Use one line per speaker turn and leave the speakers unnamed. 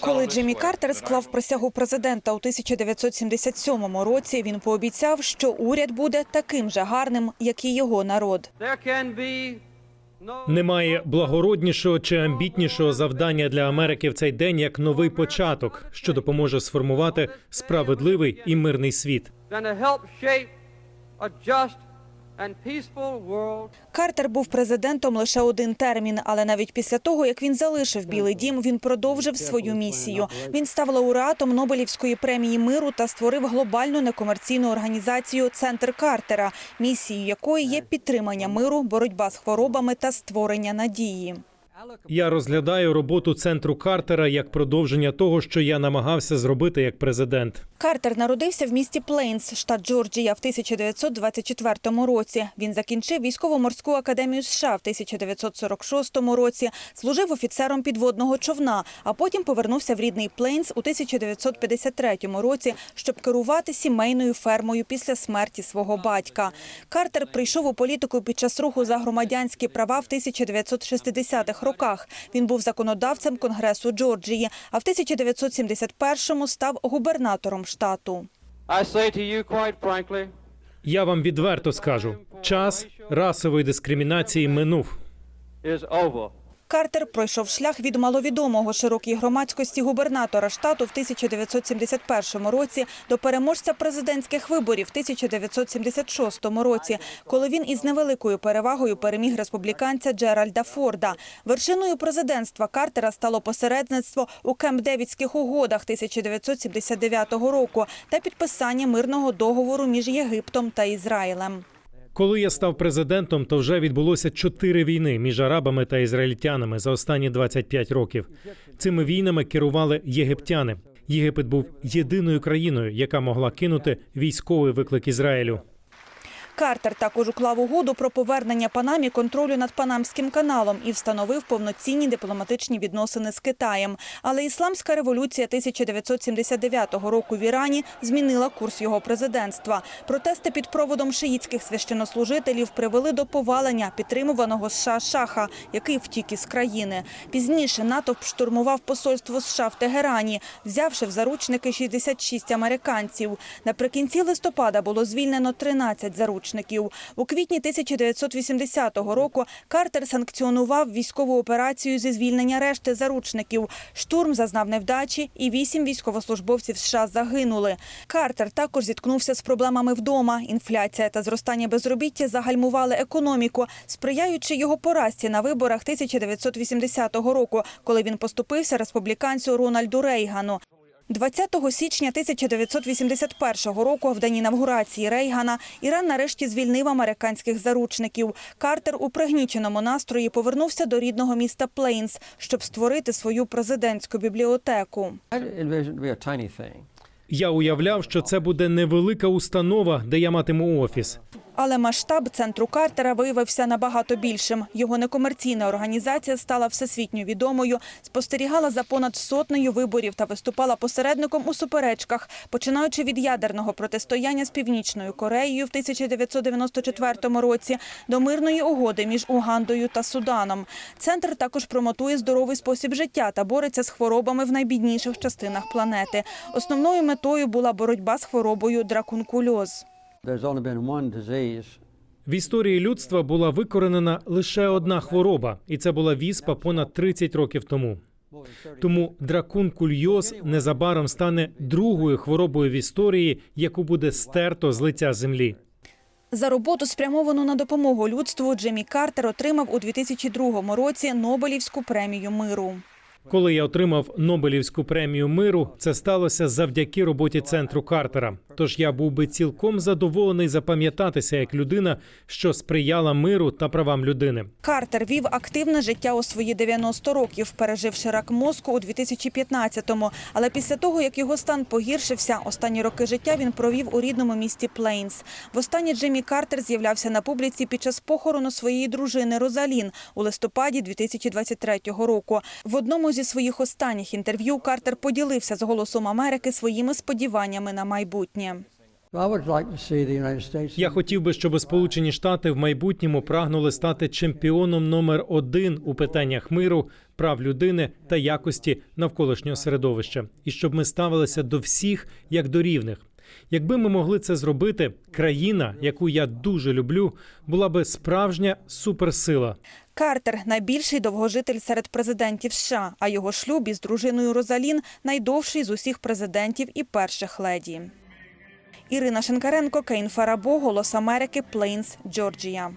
Коли Джиммі Картер склав присягу президента у 1977 році, він пообіцяв, що уряд буде таким же гарним, як і його народ.
Немає благороднішого чи амбітнішого завдання для Америки в цей день як новий початок, що допоможе сформувати справедливий і мирний світ.
Картер був президентом лише один термін, але навіть після того, як він залишив Білий Дім, він продовжив свою місію. Він став лауреатом Нобелівської премії миру та створив глобальну некомерційну організацію Центр Картера, місією якої є підтримання миру, боротьба з хворобами та створення надії.
Я розглядаю роботу центру Картера як продовження того, що я намагався зробити як президент.
Картер народився в місті Плейнс, штат Джорджія, в 1924 році. Він закінчив військово-морську академію США в 1946 році, служив офіцером підводного човна, а потім повернувся в рідний Плейнс у 1953 році, щоб керувати сімейною фермою після смерті свого батька. Картер прийшов у політику під час руху за громадянські права в 1960-х роках. Він був законодавцем Конгресу Джорджії, а в 1971-му став губернатором штату.
Я вам відверто скажу: час расової дискримінації минув.
Картер пройшов шлях від маловідомого широкій громадськості губернатора штату в 1971 році до переможця президентських виборів в 1976 році, коли він із невеликою перевагою переміг республіканця Джеральда Форда. Вершиною президентства Картера стало посередництво у Кемп-Девідських угодах 1979 року та підписання мирного договору між Єгиптом та Ізраїлем.
Коли я став президентом, то вже відбулося чотири війни між арабами та ізраїльтянами за останні 25 років. Цими війнами керували єгиптяни. Єгипет був єдиною країною, яка могла кинути військовий виклик Ізраїлю.
Картер також уклав угоду про повернення Панамі контролю над Панамським каналом і встановив повноцінні дипломатичні відносини з Китаєм. Але ісламська революція 1979 року в Ірані змінила курс його президентства. Протести під проводом шиїтських священнослужителів привели до повалення підтримуваного США шаха, який втік із країни. Пізніше натовп штурмував посольство США в Тегерані, взявши в заручники 66 американців. Наприкінці листопада було звільнено 13 заручників. У квітні 1980 року Картер санкціонував військову операцію зі звільнення решти заручників. Штурм зазнав невдачі, і вісім військовослужбовців США загинули. Картер також зіткнувся з проблемами вдома. Інфляція та зростання безробіття загальмували економіку, сприяючи його поразці на виборах 1980 року, коли він поступився республіканцю Рональду Рейгану. 20 січня 1981 року, в день інавгурації Рейгана, Іран нарешті звільнив американських заручників. Картер у пригніченому настрої повернувся до рідного міста Плейнс, щоб створити свою президентську бібліотеку.
Я уявляв, що це буде невелика установа, де я матиму офіс.
Але масштаб центру Картера виявився набагато більшим. Його некомерційна організація стала всесвітньо відомою, спостерігала за понад сотнею виборів та виступала посередником у суперечках, починаючи від ядерного протистояння з Північною Кореєю в 1994 році до мирної угоди між Угандою та Суданом. Центр також промотує здоровий спосіб життя та бореться з хворобами в найбідніших частинах планети. Основною метою була боротьба з хворобою дракункульоз.
There's only been one disease
В історії людства була викоренена лише одна хвороба, і це була віспа понад 30 років тому. Тому дракункульоз незабаром стане другою хворобою в історії, яку буде стерто з лиця землі.
За роботу, спрямовану на допомогу людству, Джиммі Картер отримав у 2002 році Нобелівську премію миру.
Коли я отримав Нобелівську премію миру, це сталося завдяки роботі центру Картера. Тож я був би цілком задоволений запам'ятатися як людина, що сприяла миру та правам людини.
Картер вів активне життя у свої 90 років, переживши рак мозку у 2015-му. Але після того, як його стан погіршився, останні роки життя він провів у рідному місті Плейнс. Востаннє Джиммі Картер з'являвся на публіці під час похорону своєї дружини Розалін у листопаді 2023 року. В одному зі своїх останніх інтерв'ю Картер поділився з голосом Америки своїми сподіваннями на майбутнє.
Я хотів би, щоб Сполучені Штати в майбутньому прагнули стати чемпіоном номер один у питаннях миру, прав людини та якості навколишнього середовища, і щоб ми ставилися до всіх як до рівних. Якби ми могли це зробити, країна, яку я дуже люблю, була би справжня суперсила.
Картер найбільший довгожитель серед президентів США, а його шлюб із дружиною Розалін найдовший з усіх президентів і перших леді. Ірина Шенкаренко Кейн Фарабо, Голос Америки, Плейнс, Джорджія.